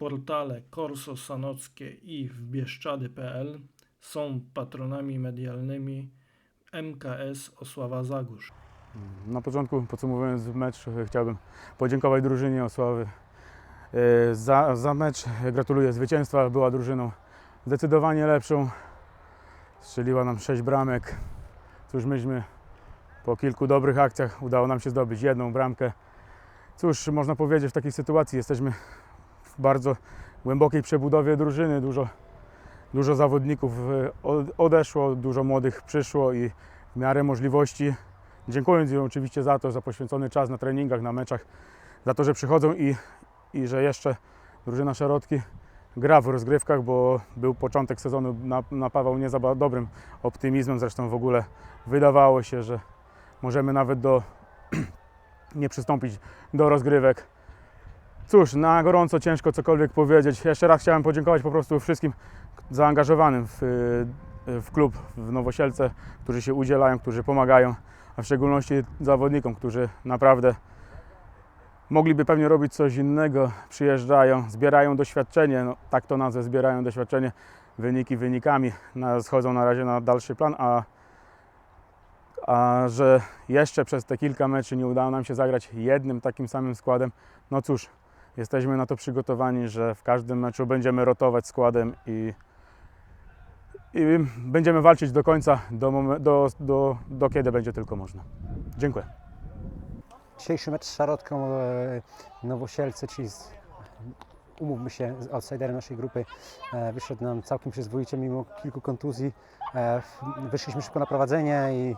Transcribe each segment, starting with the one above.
Portale Korso Sanockie i wbieszczady.pl są patronami medialnymi MKS Osława Zagórz. Na początku, podsumowując mecz, chciałbym podziękować drużynie Osławy e, za, za mecz. Gratuluję zwycięstwa. Była drużyną zdecydowanie lepszą. Strzeliła nam 6 bramek. Cóż, myśmy po kilku dobrych akcjach udało nam się zdobyć jedną bramkę. Cóż, można powiedzieć w takiej sytuacji jesteśmy bardzo głębokiej przebudowie drużyny. Dużo, dużo zawodników od- odeszło, dużo młodych przyszło i w miarę możliwości Dziękując im oczywiście za to, za poświęcony czas na treningach, na meczach, za to, że przychodzą i, i że jeszcze drużyna Szarotki gra w rozgrywkach, bo był początek sezonu, na- napawał nie za dobrym optymizmem. Zresztą w ogóle wydawało się, że możemy nawet do, nie przystąpić do rozgrywek. Cóż, na gorąco ciężko cokolwiek powiedzieć. Jeszcze raz chciałem podziękować po prostu wszystkim zaangażowanym w, w klub w Nowosielce, którzy się udzielają, którzy pomagają a w szczególności zawodnikom, którzy naprawdę mogliby pewnie robić coś innego, przyjeżdżają, zbierają doświadczenie, no, tak to nazwę, zbierają doświadczenie, wyniki wynikami, na, schodzą na razie na dalszy plan, a, a że jeszcze przez te kilka meczy nie udało nam się zagrać jednym takim samym składem, no cóż, jesteśmy na to przygotowani, że w każdym meczu będziemy rotować składem i i będziemy walczyć do końca, do, do, do, do kiedy będzie tylko można. Dziękuję. Dzisiejszy mecz z Szarotką e, Nowosielce, czyli z, umówmy się, z outsiderem naszej grupy, e, wyszedł nam całkiem przyzwoicie mimo kilku kontuzji. E, Wyszliśmy szybko na prowadzenie i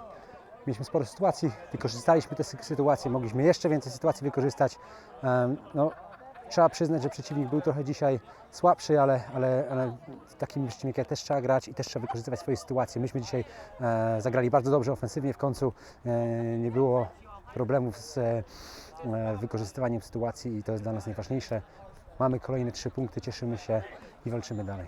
mieliśmy sporo sytuacji. Wykorzystaliśmy te sy- sytuacje, mogliśmy jeszcze więcej sytuacji wykorzystać. No, trzeba przyznać, że przeciwnik był trochę dzisiaj słabszy, ale, ale, ale z takim przeciwnikiem też trzeba grać i też trzeba wykorzystywać swoje sytuacje. Myśmy dzisiaj e, zagrali bardzo dobrze ofensywnie w końcu. E, nie było problemów z e, wykorzystywaniem sytuacji i to jest dla nas najważniejsze. Mamy kolejne trzy punkty, cieszymy się i walczymy dalej.